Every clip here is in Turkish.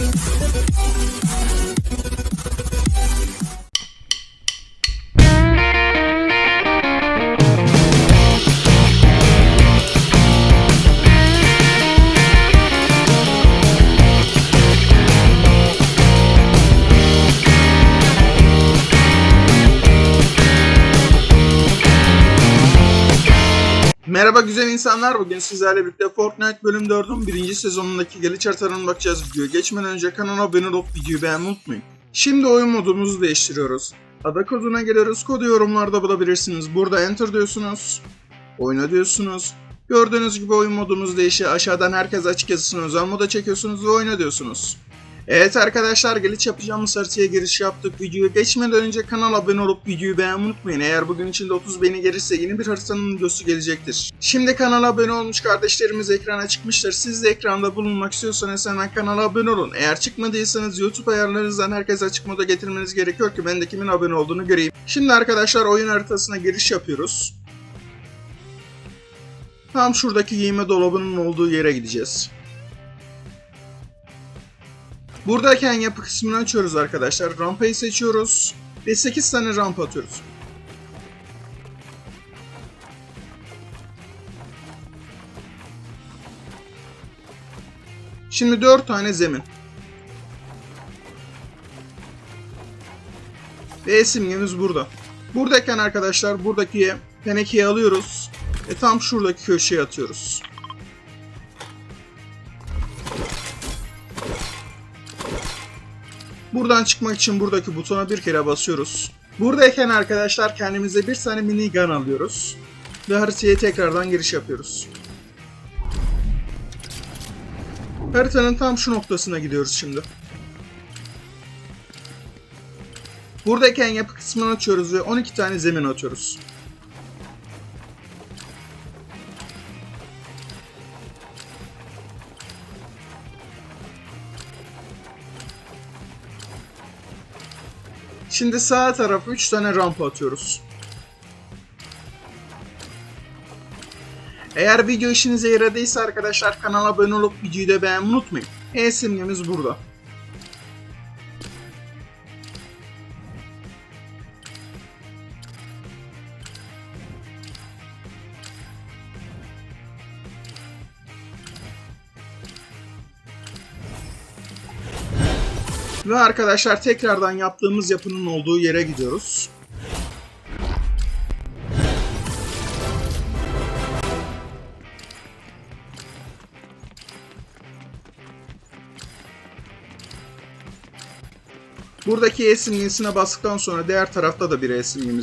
Thank you. Merhaba güzel insanlar. Bugün sizlerle birlikte Fortnite bölüm 4'ün birinci sezonundaki geliş haritalarına bakacağız videoya. Geçmeden önce kanala abone olup videoyu beğenmeyi unutmayın. Şimdi oyun modumuzu değiştiriyoruz. Ada koduna geliyoruz. Kodu yorumlarda bulabilirsiniz. Burada enter diyorsunuz. Oyna diyorsunuz. Gördüğünüz gibi oyun modumuz değişiyor. Aşağıdan herkes açık yazısını özel moda çekiyorsunuz ve oyna diyorsunuz. Evet arkadaşlar geliş yapacağımız haritaya giriş yaptık. Videoya geçmeden önce kanala abone olup videoyu beğenmeyi unutmayın. Eğer bugün içinde 30 beğeni gelirse yeni bir haritanın videosu gelecektir. Şimdi kanala abone olmuş kardeşlerimiz ekrana çıkmıştır. Siz de ekranda bulunmak istiyorsanız hemen kanala abone olun. Eğer çıkmadıysanız YouTube ayarlarınızdan herkes açık moda getirmeniz gerekiyor ki ben de kimin abone olduğunu göreyim. Şimdi arkadaşlar oyun haritasına giriş yapıyoruz. Tam şuradaki giyinme dolabının olduğu yere gideceğiz. Buradayken yapı kısmını açıyoruz arkadaşlar. Rampayı seçiyoruz. Ve 8 tane rampa atıyoruz. Şimdi 4 tane zemin. Ve simgemiz burada. Buradayken arkadaşlar buradaki tenekeyi alıyoruz. Ve tam şuradaki köşeye atıyoruz. Buradan çıkmak için buradaki butona bir kere basıyoruz. Buradayken arkadaşlar kendimize bir tane mini gun alıyoruz. Ve haritaya tekrardan giriş yapıyoruz. Haritanın tam şu noktasına gidiyoruz şimdi. Buradayken yapı kısmını açıyoruz ve 12 tane zemin atıyoruz. Şimdi sağ tarafa 3 tane rampa atıyoruz. Eğer video işinize yaradıysa arkadaşlar kanala abone olup videoyu da beğenmeyi unutmayın. E simgemiz burada. Ve arkadaşlar tekrardan yaptığımız yapının olduğu yere gidiyoruz. Buradaki E simgesine bastıktan sonra diğer tarafta da bir E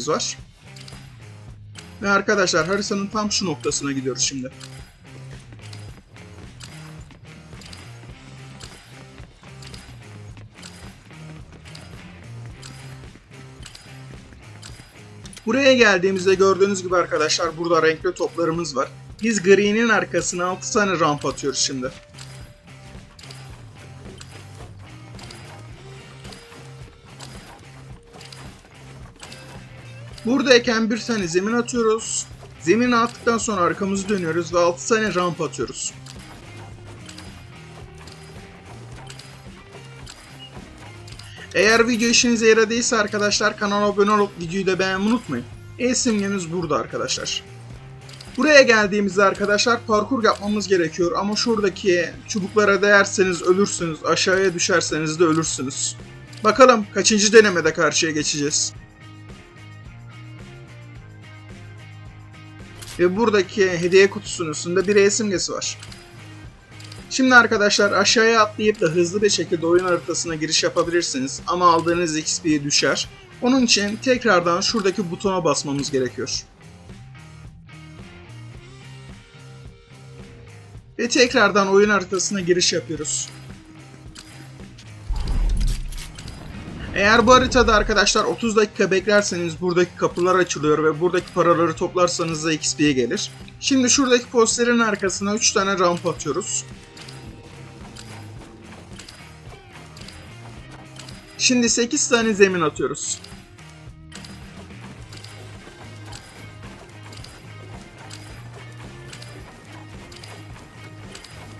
var. Ve arkadaşlar haritanın tam şu noktasına gidiyoruz şimdi. Buraya geldiğimizde gördüğünüz gibi arkadaşlar burada renkli toplarımız var. Biz gri'nin arkasına 6 tane ramp atıyoruz şimdi. Buradayken bir tane zemin atıyoruz. Zemini attıktan sonra arkamızı dönüyoruz ve 6 tane ramp atıyoruz. Eğer video işinize yaradıysa arkadaşlar kanala abone olup videoyu da beğenmeyi unutmayın. E simgemiz burada arkadaşlar. Buraya geldiğimizde arkadaşlar parkur yapmamız gerekiyor ama şuradaki çubuklara değerseniz ölürsünüz, aşağıya düşerseniz de ölürsünüz. Bakalım kaçıncı denemede karşıya geçeceğiz. Ve buradaki hediye kutusunun üstünde bir E simgesi var. Şimdi arkadaşlar aşağıya atlayıp da hızlı bir şekilde oyun haritasına giriş yapabilirsiniz ama aldığınız XP düşer. Onun için tekrardan şuradaki butona basmamız gerekiyor. Ve tekrardan oyun haritasına giriş yapıyoruz. Eğer bu haritada arkadaşlar 30 dakika beklerseniz buradaki kapılar açılıyor ve buradaki paraları toplarsanız da XP gelir. Şimdi şuradaki posterin arkasına 3 tane ramp atıyoruz. Şimdi 8 tane zemin atıyoruz.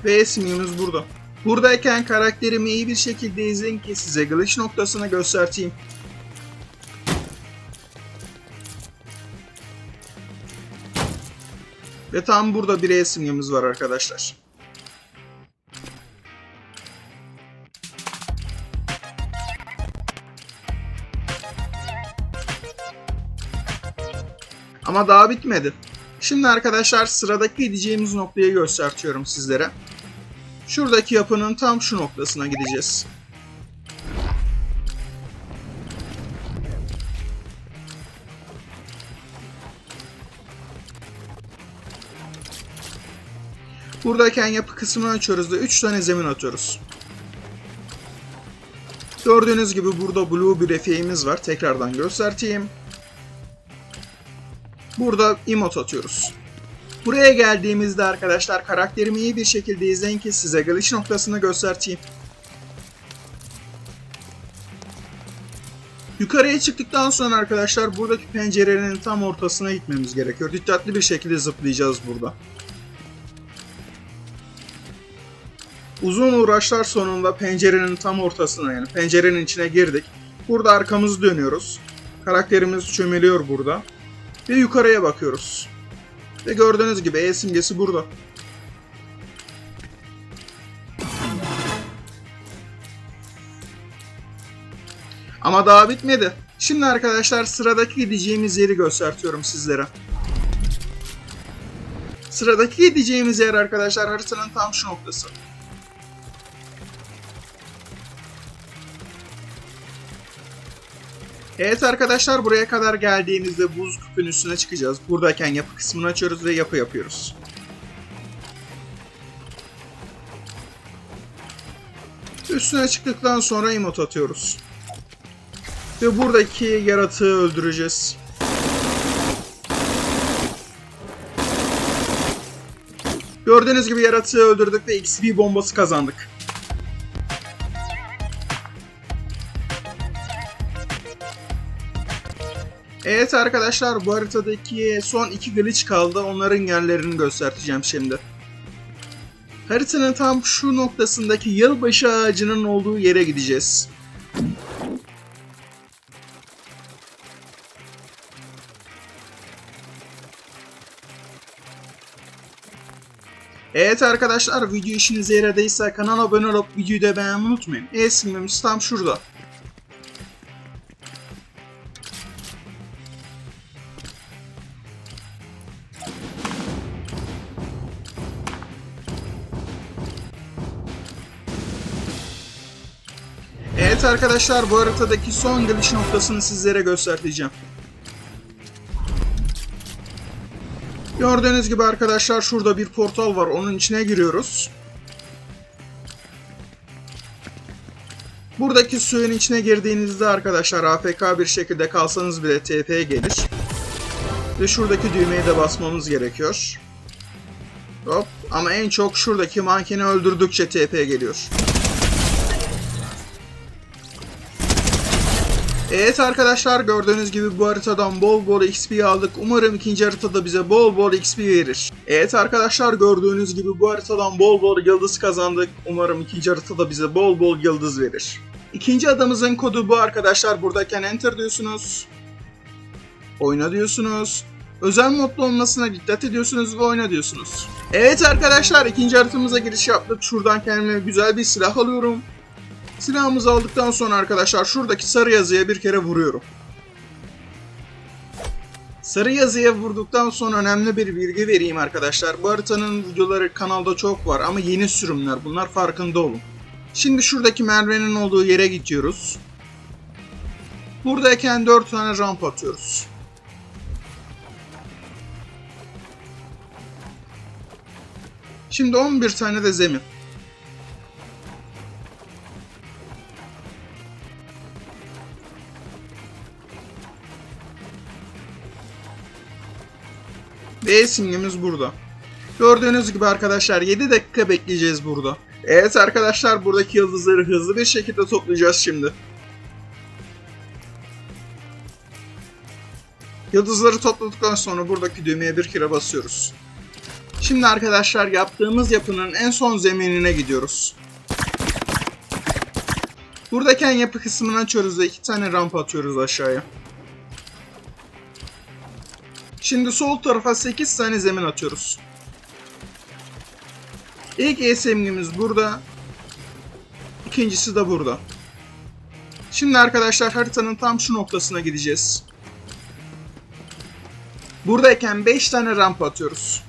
Ve simgemiz burada. Buradayken karakterimi iyi bir şekilde izleyin ki size glitch noktasını göstereyim. Ve tam burada bir simgemiz var arkadaşlar. Ama daha bitmedi. Şimdi arkadaşlar sıradaki gideceğimiz noktayı göstertiyorum sizlere. Şuradaki yapının tam şu noktasına gideceğiz. Buradayken yapı kısmını açıyoruz da 3 tane zemin atıyoruz. Gördüğünüz gibi burada blue bir efeğimiz var. Tekrardan göstereyim. Burada emote atıyoruz. Buraya geldiğimizde arkadaşlar karakterimi iyi bir şekilde izleyin ki size glitch noktasını göstereyim. Yukarıya çıktıktan sonra arkadaşlar buradaki pencerenin tam ortasına gitmemiz gerekiyor. Dikkatli bir şekilde zıplayacağız burada. Uzun uğraşlar sonunda pencerenin tam ortasına yani pencerenin içine girdik. Burada arkamızı dönüyoruz. Karakterimiz çömeliyor burada. Ve yukarıya bakıyoruz. Ve gördüğünüz gibi E simgesi burada. Ama daha bitmedi. Şimdi arkadaşlar sıradaki gideceğimiz yeri göstertiyorum sizlere. Sıradaki gideceğimiz yer arkadaşlar haritanın tam şu noktası. Evet arkadaşlar buraya kadar geldiğinizde buz küpün üstüne çıkacağız. Buradayken yapı kısmını açıyoruz ve yapı yapıyoruz. Üstüne çıktıktan sonra emot atıyoruz. Ve buradaki yaratığı öldüreceğiz. Gördüğünüz gibi yaratığı öldürdük ve XP bombası kazandık. Evet arkadaşlar bu haritadaki son iki glitch kaldı. Onların yerlerini göstereceğim şimdi. Haritanın tam şu noktasındaki yılbaşı ağacının olduğu yere gideceğiz. Evet arkadaşlar video işinize yaradıysa kanala abone olup videoyu da beğenmeyi unutmayın. E-simgemiz tam şurada. Arkadaşlar bu haritadaki son geliş noktasını sizlere göstereceğim. Gördüğünüz gibi arkadaşlar şurada bir portal var. Onun içine giriyoruz. Buradaki suyun içine girdiğinizde arkadaşlar AFK bir şekilde kalsanız bile TP gelir. Ve şuradaki düğmeye de basmamız gerekiyor. Hop. Ama en çok şuradaki mankeni öldürdükçe TP geliyor. Evet arkadaşlar gördüğünüz gibi bu haritadan bol bol XP aldık. Umarım ikinci haritada bize bol bol XP verir. Evet arkadaşlar gördüğünüz gibi bu haritadan bol bol yıldız kazandık. Umarım ikinci haritada bize bol bol yıldız verir. İkinci adamızın kodu bu arkadaşlar. Buradayken enter diyorsunuz. Oyna diyorsunuz. Özel modlu olmasına dikkat ediyorsunuz ve oyna diyorsunuz. Evet arkadaşlar ikinci haritamıza giriş yaptık. Şuradan kendime güzel bir silah alıyorum. Silahımızı aldıktan sonra arkadaşlar şuradaki sarı yazıya bir kere vuruyorum. Sarı yazıya vurduktan sonra önemli bir bilgi vereyim arkadaşlar. Bu haritanın videoları kanalda çok var ama yeni sürümler bunlar farkında olun. Şimdi şuradaki merdivenin olduğu yere gidiyoruz. Buradayken 4 tane ramp atıyoruz. Şimdi 11 tane de zemin. Ve simgemiz burada. Gördüğünüz gibi arkadaşlar 7 dakika bekleyeceğiz burada. Evet arkadaşlar buradaki yıldızları hızlı bir şekilde toplayacağız şimdi. Yıldızları topladıktan sonra buradaki düğmeye bir kere basıyoruz. Şimdi arkadaşlar yaptığımız yapının en son zeminine gidiyoruz. Buradayken yapı kısmını açıyoruz ve iki tane rampa atıyoruz aşağıya. Şimdi sol tarafa 8 tane zemin atıyoruz. İlk esemimiz burada. İkincisi de burada. Şimdi arkadaşlar haritanın tam şu noktasına gideceğiz. Buradayken 5 tane rampa atıyoruz.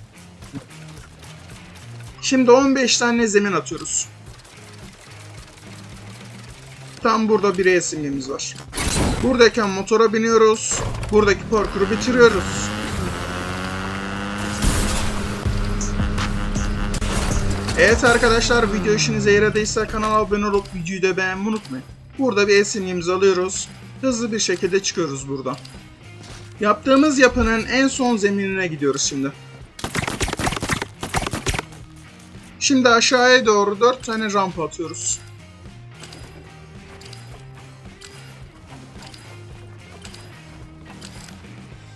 Şimdi 15 tane zemin atıyoruz. Tam burada bir resimimiz var. Buradayken motora biniyoruz. Buradaki parkuru bitiriyoruz. Evet arkadaşlar video işinize yaradıysa kanala abone olup videoyu da beğenmeyi unutmayın. Burada bir esinliğimizi alıyoruz. Hızlı bir şekilde çıkıyoruz buradan. Yaptığımız yapının en son zeminine gidiyoruz şimdi. Şimdi aşağıya doğru 4 tane rampa atıyoruz.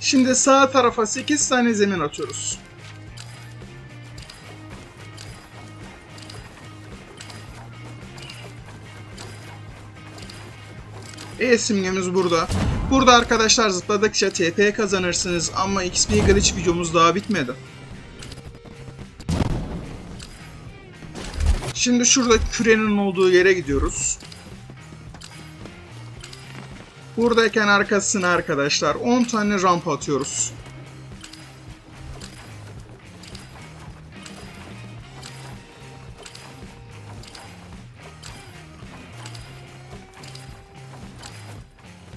Şimdi sağ tarafa 8 tane zemin atıyoruz. E simgemiz burada. Burada arkadaşlar zıpladıkça TP kazanırsınız ama XP glitch videomuz daha bitmedi. Şimdi şurada kürenin olduğu yere gidiyoruz. Buradayken arkasına arkadaşlar 10 tane rampa atıyoruz.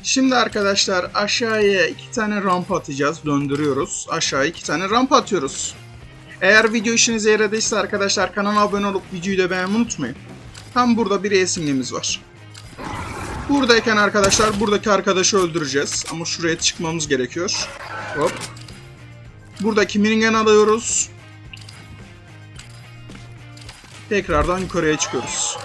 Şimdi arkadaşlar aşağıya iki tane rampa atacağız. Döndürüyoruz. Aşağı iki tane rampa atıyoruz. Eğer video işinize yaradıysa arkadaşlar kanala abone olup videoyu da beğenmeyi unutmayın. Tam burada bir resimliğimiz var. Buradayken arkadaşlar buradaki arkadaşı öldüreceğiz. Ama şuraya çıkmamız gerekiyor. Hop. Buradaki minigun alıyoruz. Tekrardan yukarıya çıkıyoruz.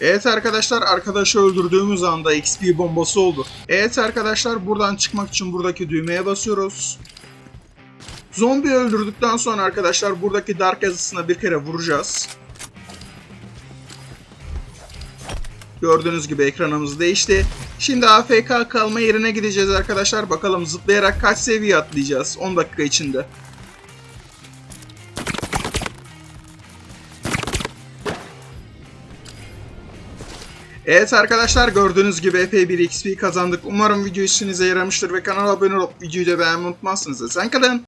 Evet arkadaşlar arkadaşı öldürdüğümüz anda XP bombası oldu. Evet arkadaşlar buradan çıkmak için buradaki düğmeye basıyoruz. Zombi öldürdükten sonra arkadaşlar buradaki dark yazısına bir kere vuracağız. Gördüğünüz gibi ekranımız değişti. Şimdi AFK kalma yerine gideceğiz arkadaşlar. Bakalım zıplayarak kaç seviye atlayacağız 10 dakika içinde. Evet arkadaşlar gördüğünüz gibi epey bir XP kazandık. Umarım video işinize yaramıştır ve kanala abone olup videoyu da beğenmeyi unutmazsınız. Sen kalın.